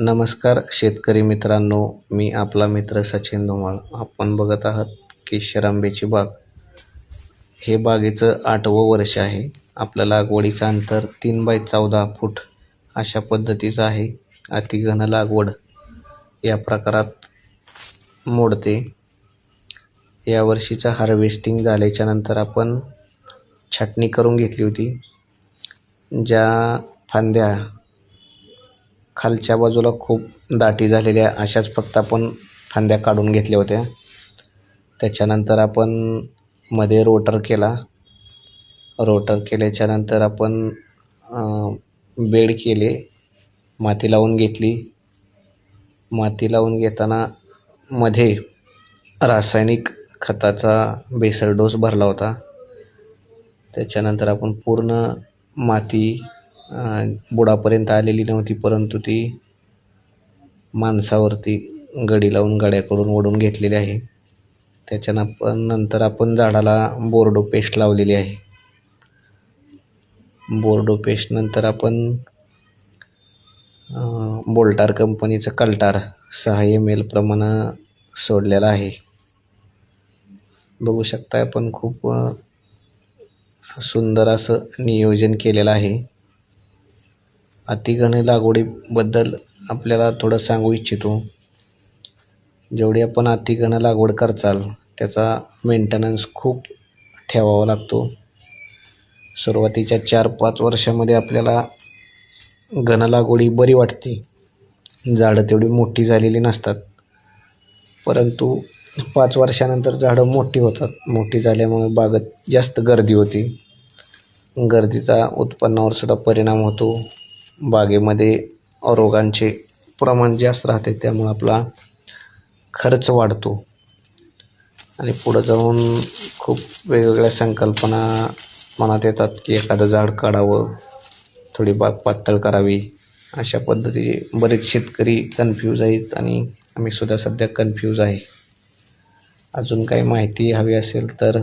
नमस्कार शेतकरी मित्रांनो. मी आपला मित्र सचिन धुमाळ. आपण बघत आहात की शरांबेची बाग. हे बागेचं आठवं वर्ष आहे. आपल्या लागवडीचं अंतर तीन बाय चौदा फूट अशा पद्धतीचं आहे. अतिघन लागवड या प्रकारात मोडते. या वर्षीचं हार्वेस्टिंग झाल्याच्यानंतर आपण छाटणी करून घेतली होती. ज्या फांद्या खालच्या बाजूला खूप दाटी झालेल्या अशाच फक्त आपण फांद्या काढून घेतल्या होत्या. त्याच्यानंतर आपण मध्ये रोटर केला. रोटर केल्याच्यानंतर आपण बेड केले. माती लावून घेतली. माती लावून घेताना मध्ये रासायनिक खताचा बेसर डोस भरला होता. त्याच्यानंतर आपण पूर्ण माती बुडापर्यंत आलेली नव्हती परंतु ती माणसावरती गडी लावून गड्याकडून ओढून घेतलेली आहे. त्याच्यानं नंतर आपण झाडाला बोर्डो पेस्ट लावलेली आहे. बोर्डो पेस्ट नंतर आपण बोल्टार कंपनीचं कल्टार सहा एम एल प्रमाणं सोडलेलं आहे. बघू शकता आपण खूप सुंदर असं नियोजन केलेलं आहे. अतिघन लागवडीबद्दल आपल्याला थोडं सांगू इच्छितो. जेवढी आपण अतिघन लागवड करचाल त्याचा मेंटेनन्स खूप ठेवावा लागतो. सुरुवातीच्या चार पाच वर्षामध्ये आपल्याला घन लागवडी बरी वाटते. झाडं तेवढी मोठी झालेली नसतात. परंतु पाच वर्षानंतर झाडं मोठी होतात. मोठी झाल्यामुळे बागत जास्त गर्दी होती. गर्दीचा उत्पन्नावर सुद्धा परिणाम होतो. बागेमध्ये रोगांचे प्रमाण जास्त राहते त्यामुळं आपला खर्च वाढतो. आणि पुढं जाऊन खूप वेगवेगळ्या संकल्पना मनात येतात की एखादं झाड काढावं थोडी बाग पातळ करावी. अशा पद्धतीचे बरेच शेतकरी कन्फ्यूज आहेत आणि आम्ही सुद्धा सध्या कन्फ्यूज आहे. अजून काही माहिती हवी असेल तर